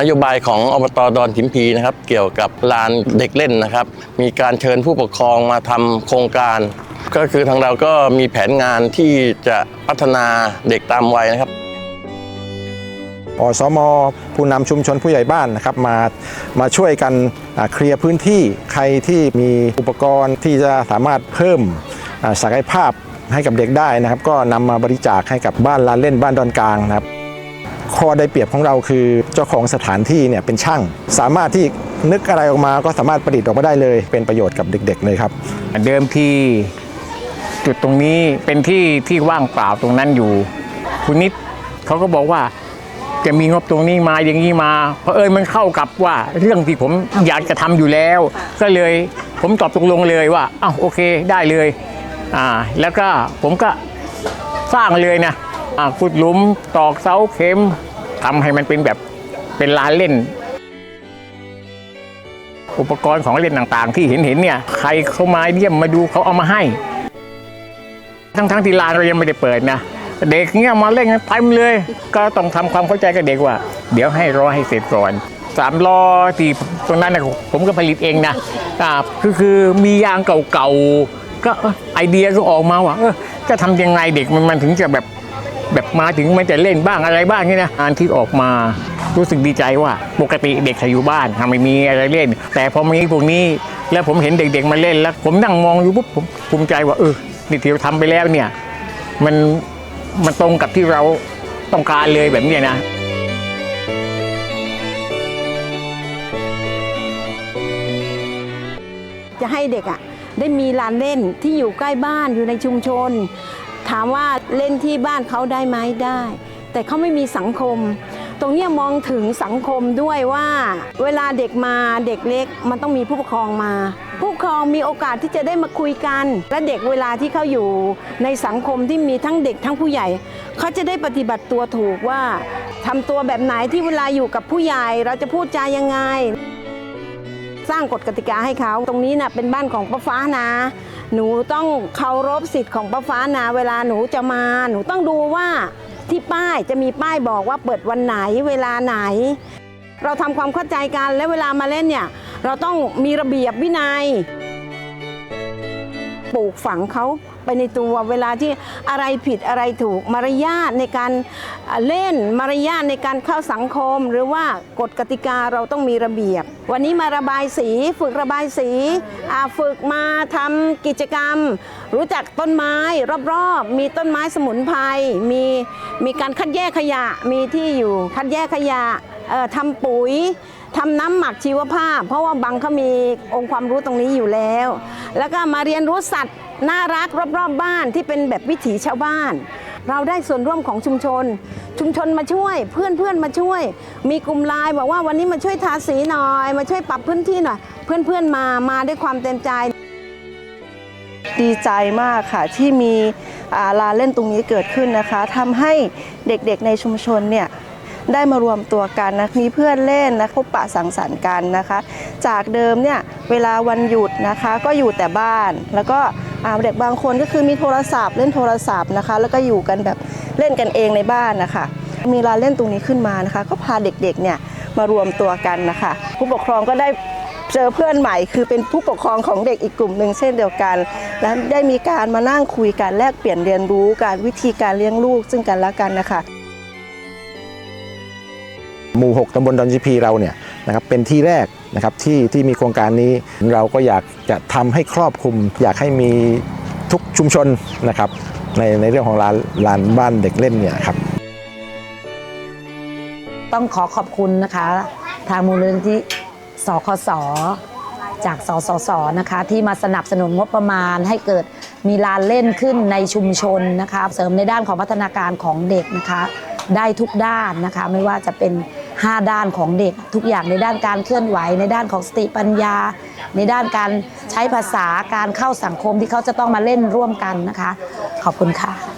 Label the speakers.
Speaker 1: นโยบายของอบตดอนถิมพีนะครับ เกี่ยวกับลานเด็กเล่นนะครับ มีการเชิญผู้ปกครองมาทำโครงการ ก็คือทางเราก็มีแผนงานที่จะพัฒนาเด็กตามวัยนะครับ
Speaker 2: อสมผู้นำชุมชนผู้ใหญ่บ้านนะครับมามาช่วยกันเคลียร์พื้นที่ใครที่มีอุปกรณ์ที่จะสามารถเพิ่มอ่าศักยภาพให้กับเด็กได้นะครับ ก็นำมาบริจาคให้กับบ้านลานเล่นบ้านดอนกลางนะครับ ข้อได้เปรียบของเราคือเจ้าของสถานที่เนี่ยเป็นช่าง สามารถที่นึกอะไรออกมาก็สามารถประดิษฐ์ออกมาได้เลย เป็นประโยชน์กับเด็ก ๆ เลยครับ
Speaker 3: เดิมทีจุดตรงนี้เป็นที่ที่ว่างเปล่าตรงนั้นอยู่ คุณนิดเขาก็บอกว่าจะมีงบตรงนี้มาอย่างนี้มาเพราะเอิญมันเข้ากับว่าเรื่องที่ผมอยากจะทำอยู่แล้ว ก็เลยผมตอบตกลงเลยว่าอ้าวโอเคได้เลยอ่าแล้วก็ผมก็สร้างเลยนะ ขุดหลุมตอกเสาเข็มทำให้มันเป็นแบบเป็นลานเล่น อุปกรณ์ของเล่นต่างๆ ที่เห็นเห็นๆเนี่ย ใครเข้ามาเยี่ยมมาดูเขาเอามาให้ ทั้งๆที่ลานเรายังไม่ได้เปิดนะเด็กเนี่ยมาเล่นกันเต็มเลย ก็ต้องทำความเข้าใจกับเด็กว่า เดี๋ยวให้รอให้เสร็จก่อนสามล้อที่ตรงนั้นนะผมก็ผลิตเองนะอ่าคือคือมียางเก่าๆก็ไอเดียก็ออกมาว่าจะทำยังไงเด็กมันถึงจะแบบ แบบมาถึงมันจะเล่นบ้างอะไรบ้างนี่นะงานที่ออกมารู้สึกดีใจว่าปกติเด็กอยู่บ้านทำไม่มีอะไรเล่น แต่พอมีพวกนี้แล้วผมเห็นเด็กๆมาเล่นแล้ว ผมนั่งมองอยู่ปุ๊บผมภูมิใจว่าเออนี่ที่เราทำไปแล้วเนี่ยมันมันตรงกับที่เราต้องการเลยแบบนี้นะ
Speaker 4: จะให้เด็กอะได้มีลานเล่นที่อยู่ใกล้บ้านอยู่ในชุมชน ถามว่าเล่นที่บ้านเขาได้ไหมได้ แต่เขาไม่มีสังคม ตรงนี้มองถึงสังคมด้วยว่า เวลาเด็กมาเด็กเล็กมันต้องมีผู้ปกครองมา ผู้ปกครองมีโอกาสที่จะได้มาคุยกัน และเด็กเวลาที่เขาอยู่ในสังคมที่มีทั้งเด็กทั้งผู้ใหญ่เขาจะได้ปฏิบัติตัวถูกว่าทำตัวแบบไหนที่เวลาอยู่กับผู้ใหญ่เราจะพูดจายังไง สร้างกฎกติกาให้เขาตรงนี้นะเป็นบ้านของป้าฟ้านะ หนูต้องเคารพสิทธิ์ของป้าฟ้านะเวลาหนูจะมา หนูต้องดูว่าที่ป้ายจะมีป้ายบอกว่าเปิดวันไหนเวลาไหน เราทำความเข้าใจกันและเวลามาเล่นเนี่ย เราต้องมีระเบียบวินัย ปลูกฝังเขาไปในตัวเวลาที่อะไรผิดอะไรถูกมารยาทในการเล่นมารยาทในการเข้าสังคม หรือว่ากฎกติกาเราต้องมีระเบียบ วันนี้มาระบายสีฝึกระบายสีฝึกมาทำกิจกรรม รู้จักต้นไม้รอบๆ มีต้นไม้สมุนไพรมีมีการคัดแยกขยะมีที่อยู่คัดแยกขยะทำปุ๋ย ทำน้ำหมักชีวภาพ เพราะว่าบังเขามีองค์ความรู้ตรงนี้อยู่แล้ว แล้วก็มาเรียนรู้สัตว์น่ารักรอบๆบบ้านที่เป็นแบบวิถีชาวบ้าน เราได้ส่วนร่วมของชุมชน ชุมชนมาช่วย เพื่อนเพื่อนๆมาช่วย มีกลุ่มไลน์บอกว่าวันนี้มาช่วยทาสีหน่อย มาช่วยปรับพื้นที่หน่อยเพื่อนเพื่อนๆมามาด้วยความเต็มใจ
Speaker 5: ดีใจมากค่ะที่มีลานเล่นตรงนี้เกิดขึ้นนะคะทำให้เด็กๆในชุมชนเนี่ย ได้มารวมตัวกันนะมีเพื่อนเล่นนะพบปะสังสรรค์กันนะคะ จากเดิมเนี่ยเวลาวันหยุดนะคะก็อยู่แต่บ้าน แล้วก็เด็กบางคนก็คือมีโทรศัพท์ เล่นโทรศัพท์นะคะ แล้วก็อยู่กันแบบเล่นกันเองในบ้านนะคะ มีลานเล่นตรงนี้ขึ้นมานะคะ ก็พาเด็กๆเนี่ยมารวมตัวกันนะคะ ผู้ปกครองก็ได้เจอเพื่อนใหม่คือเป็นผู้ปกครองของเด็กอีกกลุ่มหนึ่งเช่นเดียวกัน และได้มีการมานั่งคุยกันแลกเปลี่ยนเรียนรู้การวิธีการเลี้ยงลูกซึ่งกันและกันนะคะ
Speaker 2: หมู่ 6ตำบลดอนจีพีเราเนี่ยนะครับเป็นที่แรกนะครับที่ที่มีโครงการนี้เราก็อยากจะทำให้ครอบคลุม อยากให้มีทุกชุมชนนะครับในในเรื่องของลานลานบ้านเด็กเล่นเนี่ยครับ
Speaker 6: ต้องขอขอบคุณนะคะ ทางมูลนิธิสคสจากสสสนะคะ ที่มาสนับสนุนงบประมาณให้เกิดมีลานเล่นขึ้นในชุมชนนะคะ เสริมในด้านของพัฒนาการของเด็กนะคะ ได้ทุกด้านนะคะ ไม่ว่าจะเป็น 5 ด้านของเด็ก ทุกอย่างในด้านการเคลื่อนไหว ในด้านของสติปัญญา ในด้านการใช้ภาษาการเข้าสังคมที่เขาจะต้องมาเล่นร่วมกันนะคะ ขอบคุณค่ะ